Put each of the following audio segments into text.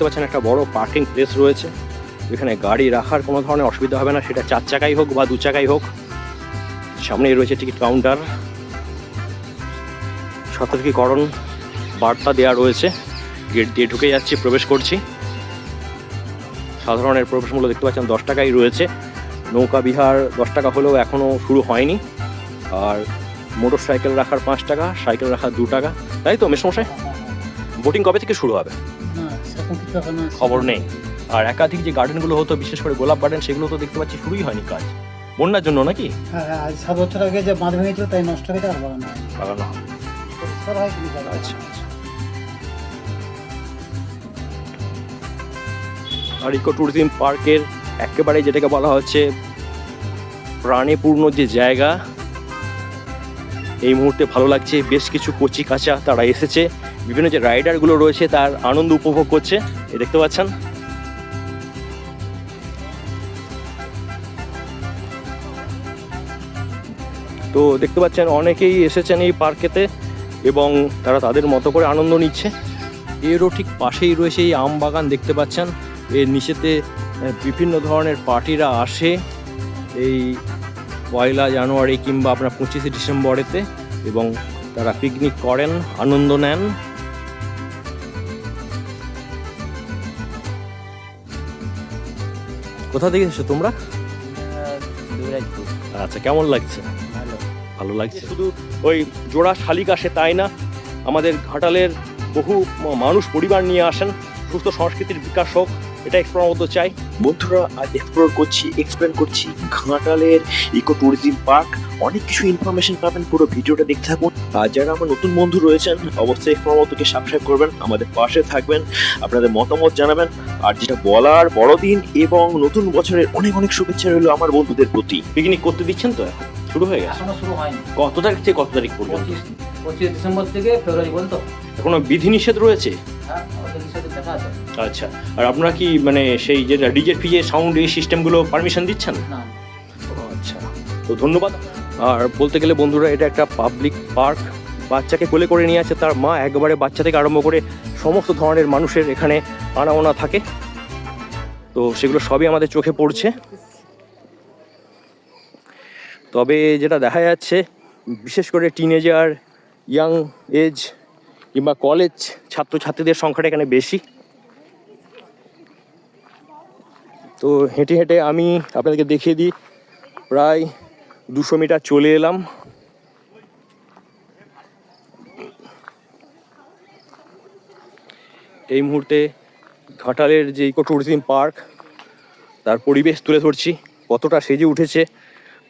দেখতে পাচ্ছেন একটা বড় পার্কিং প্লেস রয়েছে, যেখানে গাড়ি রাখার কোনো ধরনের অসুবিধা হবে না, সেটা চার চাকাই হোক বা দু চাকাই হোক। সামনেই রয়েছে টিকিট কাউন্টার। সতর্কীকরণ বার্তা দেওয়া রয়েছে, গেট দিয়ে ঢুকে যাচ্ছি, প্রবেশ করছি। সাধারণের প্রবেশ মূল্য দেখতে পাচ্ছেন দশ টাকাই রয়েছে। নৌকা বিহার দশ টাকা হলেও এখনও শুরু হয়নি। আর মোটর সাইকেল রাখার পাঁচ টাকা, সাইকেল রাখার দু টাকা। তাই তো, মেসমশাই? বোটিং কবে থেকে শুরু হবে? সেরকম কিছু এখনও খবর নেই। আর একাধিক যে গার্ডেনগুলো হতো বিশেষ করে গোলাপ গার্ডেন সেগুলো তো দেখতে পাচ্ছি শুরুই হয়নি কাজ। বন্যার জন্য নাকি? হ্যাঁ হ্যাঁ আজ সাত বছর আগে যে বাঁধ ভেঙেছিল তাই নষ্ট হয়ে আর বাগানো পরিষ্কার হয় কিন্তু আচ্ছা আচ্ছা। আর ইকো ট্যুরিজম পার্কের একেবারে যেটাকে বলা হচ্ছে প্রাণীপূর্ণ যে জায়গা এই মুহূর্তে ভালো লাগছে, বেশ কিছু কচি কাঁচা তারা এসেছে। বিভিন্ন যে রাইডারগুলো রয়েছে, তার আনন্দ উপভোগ করছে। এ দেখতে পাচ্ছেন। তো দেখতে পাচ্ছেন, অনেকেই এসেছেন এই পার্কেতে এবং তারা তাদের মতো করে আনন্দ নিচ্ছে। এরও ঠিক পাশেই রয়েছে এই আম বাগান, দেখতে পাচ্ছেন। এর নিচেতে বিভিন্ন ধরনের পার্টিরা আসে। এই পয়লা জানুয়ারি কিংবা আপনার পঁচিশে ডিসেম্বরেতে এবং তারা পিকনিক করেন আনন্দ নেন। কোথা থেকে এসেছ তোমরা? আচ্ছা কেমন লাগছে? ভালো। লাগছে। শুধু ওই জোড়া শালিক আসে তাই না? আমাদের ঘাটালের বহু মানুষ পরিবার নিয়ে আসেন। সুস্থ সংস্কৃতির বিকাশ হোক এটা এক্সপ্লোর মতো চাই। বন্ধুরা আজ এক্সপ্লোর করছি এক্সপ্লেন করছি ঘাটালের ইকো ট্যুরিজম পার্ক অনেক কিছু ইনফরমেশন পাবেন পুরো ভিডিওটা দেখতে থাকুন। আর যারা আমার নতুন বন্ধু রয়েছেন অবশ্যই মতোকে সাবস্ক্রাইব করবেন আমাদের পাশে থাকবেন আপনাদের মতামত জানাবেন। আর যেটা বলার বড়দিন এবং নতুন বছরের অনেক অনেক শুভেচ্ছা রইল আমার বন্ধুদের প্রতি। পিকনিক করতে দিচ্ছেন তো শুরু হয়ে গেছে? এখনও শুরু হয়নি। কত তারিখ থেকে কত তারিখ পর্যন্ত? পঁচিশ ডিসেম্বর থেকে ফেব্রুয়ারি পর্যন্ত। এখনও বিধিনিষেধ রয়েছে? হ্যাঁ আচ্ছা আর আপনারা কি মানে সেই যেটা ডিজে ফিজে সাউন্ড এই সিস্টেমগুলো পারমিশন দিচ্ছেন? না। আচ্ছা তো ধন্যবাদ। আর বলতে গেলে বন্ধুরা এটা একটা পাবলিক পার্ক বাচ্চাকে কোলে করে নিয়ে আছে তার মা একবারে বাচ্চা থেকে আরম্ভ করে সমস্ত ধরনের মানুষের এখানে আনাগোনা থাকে। তো সেগুলো সবই আমাদের চোখে পড়ছে। তবে যেটা দেখা যাচ্ছে বিশেষ করে টিনেজার ইয়াং এজ কিংবা কলেজ ছাত্রছাত্রীদের সংখ্যাটা এখানে বেশি। তো হেঁটে হেঁটে আমি আপনাদেরকে দেখিয়ে দিই, প্রায় দুশো মিটার চলে এলাম। এই মুহূর্তে ঘাটালের যে ইকো ট্যুরিজম পার্ক, তার পরিবেশ তুলে ধরছি। কতটা সেজে উঠেছে।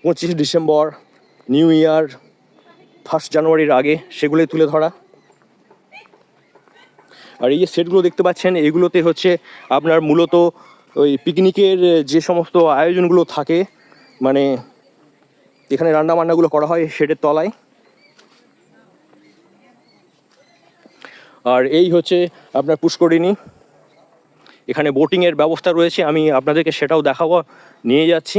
পঁচিশে ডিসেম্বর, নিউ ইয়ার, ফার্স্ট জানুয়ারির আগে সেগুলোই তুলে ধরা। আর এই যে সেটগুলো দেখতে পাচ্ছেন, এগুলোতে হচ্ছে আপনার মূলত ওই পিকনিকের যে সমস্ত আয়োজনগুলো থাকে মানে এখানে রান্না বান্নাগুলো করা হয় শেডের তলায়। আর এই হচ্ছে আপনার পুষ্করিণী। এখানে বোটিংয়ের ব্যবস্থা রয়েছে আমি আপনাদেরকে সেটাও দেখাবো নিয়ে যাচ্ছি।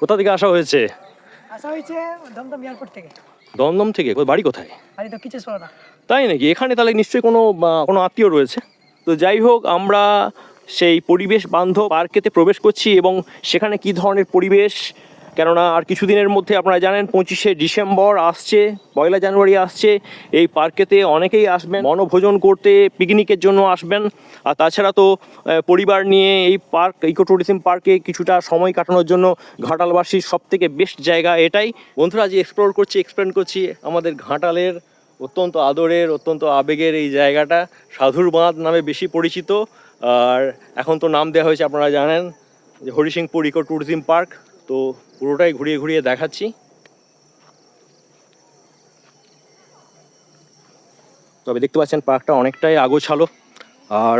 কোথা থেকে আসা হয়েছে? আসা হয়েছে দমদম এয়ারপোর্ট থেকে। দমদম থেকে? বাড়ি কোথায়? বাড়ি তাই নাকি? এখানে তাহলে নিশ্চয়ই কোনো কোনো আত্মীয় রয়েছে। তো যাই হোক, আমরা সেই পরিবেশ বান্ধব পার্কেতে প্রবেশ করছি এবং সেখানে কি ধরনের পরিবেশ? কেননা আর কিছুদিনের মধ্যে আপনারা জানেন, পঁচিশে ডিসেম্বর আসছে, পয়লা জানুয়ারি আসছে। এই পার্কেতে অনেকেই আসবেন, বনভোজন করতে, পিকনিকের জন্য আসবেন। আর তাছাড়া তো পরিবার নিয়ে এই পার্ক ইকো ট্যুরিজম পার্কে কিছুটা সময় কাটানোর জন্য ঘাটালবাসীর সব থেকে বেস্ট জায়গা এটাই। বন্ধুরা যে এক্সপ্লোর করছি এক্সপ্লেন করছি আমাদের ঘাটালের অত্যন্ত আদরের, অত্যন্ত আবেগের এই জায়গাটা সাধুর বাঁধ নামে বেশি পরিচিত। আর এখন তো নাম দেওয়া হয়েছে, আপনারা জানেন, যে হরিসিংপুর ইকো ট্যুরিজম পার্ক। তো পুরোটাই ঘুরিয়ে ঘুরিয়ে দেখাচ্ছি। তবে দেখতে পাচ্ছেন, পার্কটা অনেকটাই আগোছালো। আর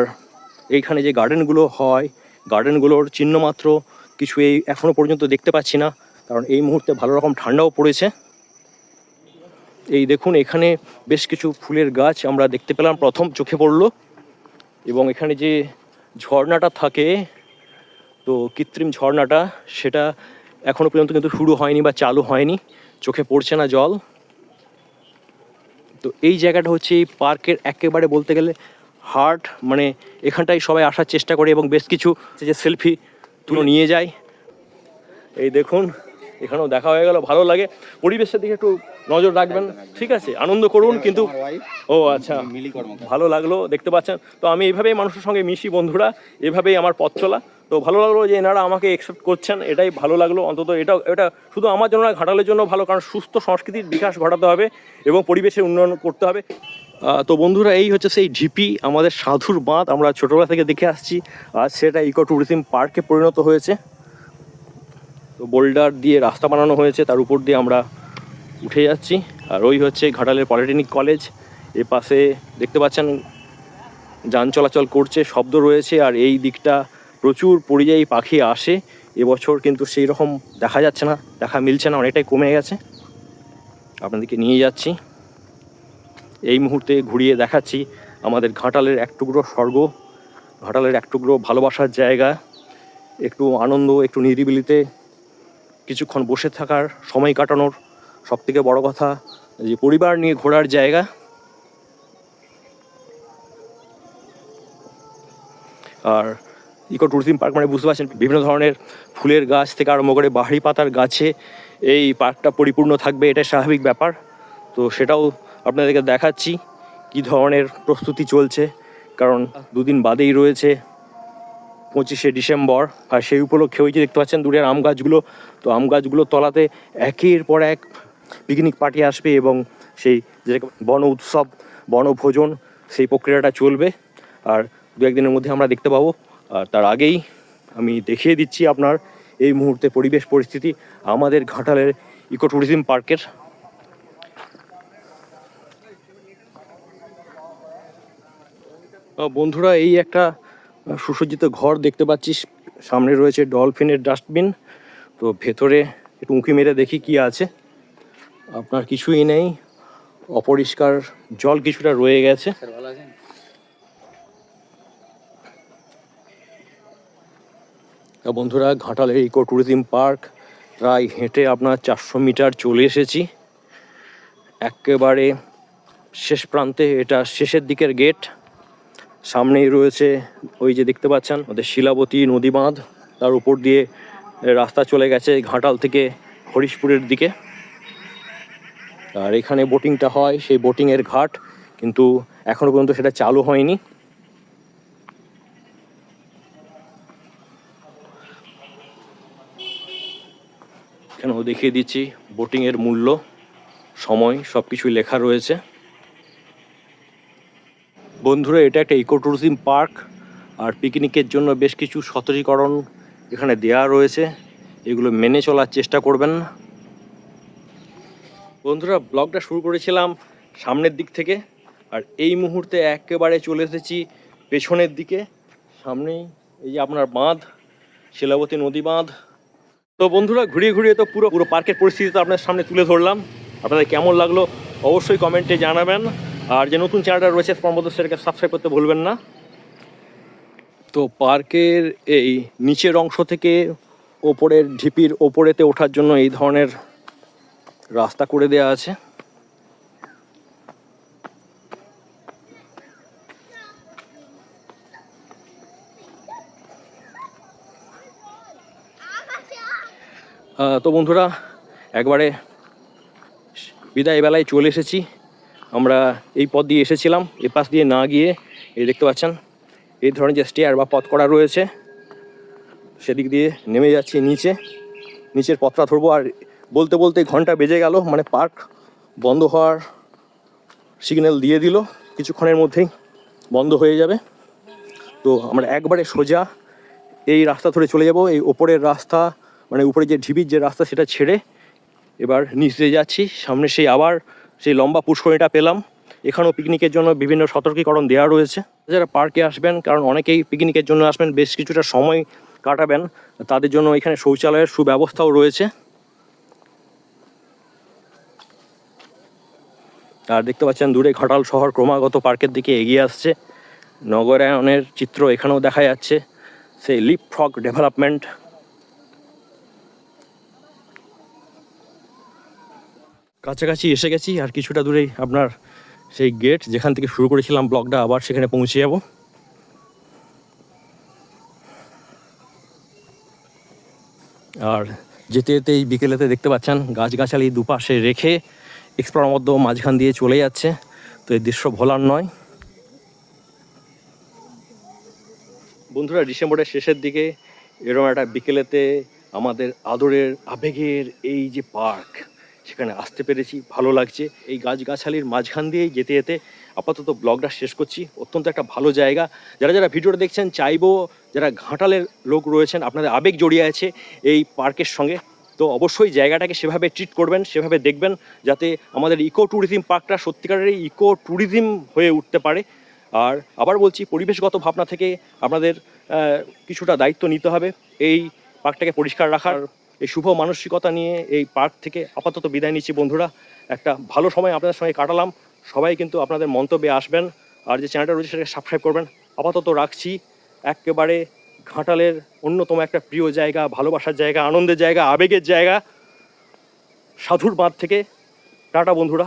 এইখানে যে গার্ডেনগুলো হয়, গার্ডেনগুলোর চিহ্ন মাত্র কিছু এই এখনও পর্যন্ত দেখতে পাচ্ছি না। কারণ এই মুহূর্তে ভালো রকম ঠান্ডাও পড়েছে। এই দেখুন, এখানে বেশ কিছু ফুলের গাছ আমরা দেখতে পেলাম। প্রথম চোখে পড়ল। এবং এখানে যে ঝর্ণাটা থাকে, তো কৃত্রিম ঝর্ণাটা, সেটা এখনও পর্যন্ত কিন্তু শুরু হয়নি বা চালু হয়নি। চোখে পড়ছে না জল। তো এই জায়গাটা হচ্ছে এই পার্কের একেবারে বলতে গেলে হার্ট মানে এখানটায় সবাই আসার চেষ্টা করে এবং বেশ কিছু যে সেলফি তুলে নিয়ে যায়। এই দেখুন এখানেও দেখা হয়ে গেল ভালো লাগে। পরিবেশের দিকে একটু নজর রাখবেন। ঠিক আছে আনন্দ করুন কিন্তু ও আচ্ছা। ভালো লাগল দেখতে পাচ্ছেন। তো আমি এইভাবেই মানুষের সঙ্গে মিশি বন্ধুরা এভাবেই আমার পথ চলা। তো ভালো লাগল যে এনারা আমাকে একসেপ্ট করছেন এটাই ভালো লাগল। অন্তত এটা এটা শুধু আমার জন্য না ঘাটালের জন্য ভালো কারণ সুস্থ সংস্কৃতির বিকাশ ঘটাতে হবে এবং পরিবেশের উন্নয়ন করতে হবে। তো বন্ধুরা এই হচ্ছে সেই ঢিপি আমাদের সাধুর বাঁধ। আমরা ছোটোবেলা থেকে দেখে আসছি। আর সেটা ইকো ট্যুরিজম পার্কে পরিণত হয়েছে। তো বোল্ডার দিয়ে রাস্তা বানানো হয়েছে, তার উপর দিয়ে আমরা উঠে যাচ্ছি। আর ওই হচ্ছে ঘাটালের পলিটেকনিক কলেজ। এ পাশে দেখতে পাচ্ছেন, যান চলাচল করছে, শব্দ রয়েছে, আর এই দিকটা প্রচুর পরিযায়ী পাখি আসে। এবছর কিন্তু সেই রকম দেখা যাচ্ছে না, দেখা মিলছে না, অনেকটাই কমে গেছে। আপনাদেরকে নিয়ে যাচ্ছি। এই মুহূর্তে ঘুরিয়ে দেখাচ্ছি আমাদের ঘাটালের এক টুকরো স্বর্গ, ঘাটালের এক টুকরো ভালোবাসার জায়গা। একটু আনন্দ, একটু নিরিবিলিতে কিছুক্ষণ বসে থাকার সময় কাটানোর সব থেকে বড় কথা, যে পরিবার নিয়ে ঘোরার জায়গা। আর ইকো ট্যুরিজম পার্ক মানে বুঝতে পারছেন, বিভিন্ন ধরনের ফুলের গাছ থেকে আরম্ভ করে বাহারি পাতার গাছে এই পার্কটা পরিপূর্ণ থাকবে এটা স্বাভাবিক ব্যাপার। তো সেটাও আপনাদেরকে দেখাচ্ছি, কি ধরনের প্রস্তুতি চলছে, কারণ দুদিন বাদেই রয়েছে পঁচিশে ডিসেম্বর আর সেই উপলক্ষে ওই যে দেখতে পাচ্ছেন দূরের আম গাছগুলো, তো আম গাছগুলোর তলাতে একের পর এক পিকনিক পার্টি আসবে এবং সেই যেরকম বন উৎসব বনভোজন সেই প্রক্রিয়াটা চলবে। আর দু একদিনের মধ্যে আমরা দেখতে পাবো। আর তার আগেই আমি দেখিয়ে দিচ্ছি আপনার এই মুহূর্তে পরিবেশ পরিস্থিতি আমাদের ঘাটালের ইকো ট্যুরিজম পার্কের বন্ধুরা, এই একটা সুসজ্জিত ঘর দেখতে পাচ্ছিস। সামনে রয়েছে ডলফিনের ডাস্টবিন। তো ভেতরে একটু উঁকি মেরে দেখি কি আছে। আপনার কিছুই নেই। অপরিষ্কার জল কিছুটা রয়ে গেছে। বন্ধুরা ঘাটালের ইকো ট্যুরিজম পার্ক, প্রায় হেঁটে আপনার চারশো মিটার চলে এসেছি। একেবারে শেষ প্রান্তে, এটা শেষের দিকের গেট। সামনেই রয়েছে ওই যে দেখতে পাচ্ছেন, ওদের শিলাবতী নদী বাঁধ তার উপর দিয়ে রাস্তা চলে গেছে ঘাটাল থেকে হরিশপুরের দিকে। আর এখানে বোটিংটা হয়, সেই বোটিংয়ের ঘাট, কিন্তু এখনও পর্যন্ত সেটা চালু হয়নি। এখানেও দেখিয়ে দিচ্ছি বোটিংয়ের মূল্য, সময় সব কিছুই লেখা রয়েছে। বন্ধুরা, এটা একটা ইকো ট্যুরিজম পার্ক। আর পিকনিকের জন্য বেশ কিছু সতর্কীকরণ এখানে দেয়া রয়েছে। এগুলো মেনে চলার চেষ্টা করবেন। বন্ধুরা, ব্লগটা শুরু করেছিলাম সামনের দিক থেকে। আর এই মুহূর্তে একেবারে চলে এসেছি পেছনের দিকে। সামনেই এই যে আপনার বাঁধ, শিলাবতী নদী বাঁধ। তো বন্ধুরা, ঘুরিয়ে ঘুরিয়ে তো পুরো পুরো পার্কের পরিস্থিতি তো আপনার সামনে তুলে ধরলাম। আপনাদের কেমন লাগল অবশ্যই কমেন্টে জানাবেন। আর যে নতুন চ্যানেলটা রয়েছে প্রমোদ সেটাকে সাবস্ক্রাইব করতে ভুলবেন না। তো পার্কের এই নিচের অংশ থেকে ওপরের ঢিপির ওপরেতে ওঠার জন্য এই ধরনের রাস্তা করে দেওয়া আছে। তো বন্ধুরা, একবারে বিদায় বেলায় চলে এসেছি। আমরা এই পথ দিয়ে এসেছিলাম এ পাশ দিয়ে না গিয়ে, এই দেখতে পাচ্ছেন, এই ধরনের যে স্টেয়ার বা পথ করা রয়েছে, সেদিক দিয়ে নেমে যাচ্ছি নিচে। নিচের পথটা ধরবো আর বলতে বলতে ঘণ্টা বেজে গেল মানে পার্ক বন্ধ হওয়ার সিগন্যাল দিয়ে দিল, কিছুক্ষণের মধ্যেই বন্ধ হয়ে যাবে। তো আমরা একবারে সোজা এই রাস্তা ধরে চলে যাব, এই ওপরের রাস্তা মানে উপরে যে ঢিবির যে রাস্তা, সেটা ছেড়ে এবার নিচে যাচ্ছি। সামনে সেই আবার সেই লম্বা পুষ্করিণীটা পেলাম। এখানেও পিকনিকের জন্য বিভিন্ন সতর্কীকরণ দেওয়া রয়েছে। যারা পার্কে আসবেন, কারণ অনেকেই পিকনিকের জন্য আসবেন, বেশ কিছুটা সময় কাটাবেন। তাদের জন্য এখানে শৌচালয়ের সুব্যবস্থাও রয়েছে। আর দেখতে পাচ্ছেন, দূরে ঘাটাল শহর ক্রমাগত পার্কের দিকে এগিয়ে আসছে। নগরায়নের চিত্র এখানেও দেখা যাচ্ছে। সেই লিপ ফ্রক ডেভেলপমেন্ট কাছাকাছি এসে গেছি আর কিছুটা দূরেই আপনার সেই গেট যেখান থেকে শুরু করেছিলাম ব্লগটা, আবার সেখানে পৌঁছে যাব। আর যেতে যেতে এই বিকেলেতে দেখতে পাচ্ছেন গাছগাছালি দুপাশে রেখে এক্সপ্লোর মধ্যে মাঝখান দিয়ে চলে যাচ্ছে। তো এই দৃশ্য ভোলার নয়। বন্ধুরা, ডিসেম্বরের শেষের দিকে এরকম একটা বিকেলেতে আমাদের আদরের আবেগের এই যে পার্ক সেখানে আসতে পেরেছি, ভালো লাগছে। এই গাছগাছালির মাঝখান দিয়েই যেতে যেতে আপাতত ব্লগটা শেষ করছি। অত্যন্ত একটা ভালো জায়গা। যারা যারা ভিডিওটা দেখছেন, চাইব যারা ঘাটালের লোক রয়েছেন, আপনাদের আবেগ জড়িয়ে আছে এই পার্কের সঙ্গে, তো অবশ্যই জায়গাটাকে সেভাবে ট্রিট করবেন, সেভাবে দেখবেন, যাতে আমাদের ইকো ট্যুরিজম পার্কটা সত্যিকারের ইকো ট্যুরিজম হয়ে উঠতে পারে। আর আবার বলছি, পরিবেশগত ভাবনা থেকে আপনাদের কিছুটা দায়িত্ব নিতে হবে। এই পার্কটাকে পরিষ্কার রাখার এই শুভ মানসিকতা নিয়ে এই পার্ক থেকে আপাতত বিদায় নিচ্ছি বন্ধুরা। একটা ভালো সময় আপনাদের সঙ্গে কাটালাম। সবাই কিন্তু আপনাদের মন্তব্যে আসবেন। আর যে চ্যানেলটা রয়েছে সেটাকে সাবস্ক্রাইব করবেন। আপাতত রাখছি। একেবারে ঘাটালের অন্যতম একটা প্রিয় জায়গা, ভালোবাসার জায়গা, আনন্দের জায়গা, আবেগের জায়গা, সাধুর বাঁধ থেকে। টাটা বন্ধুরা।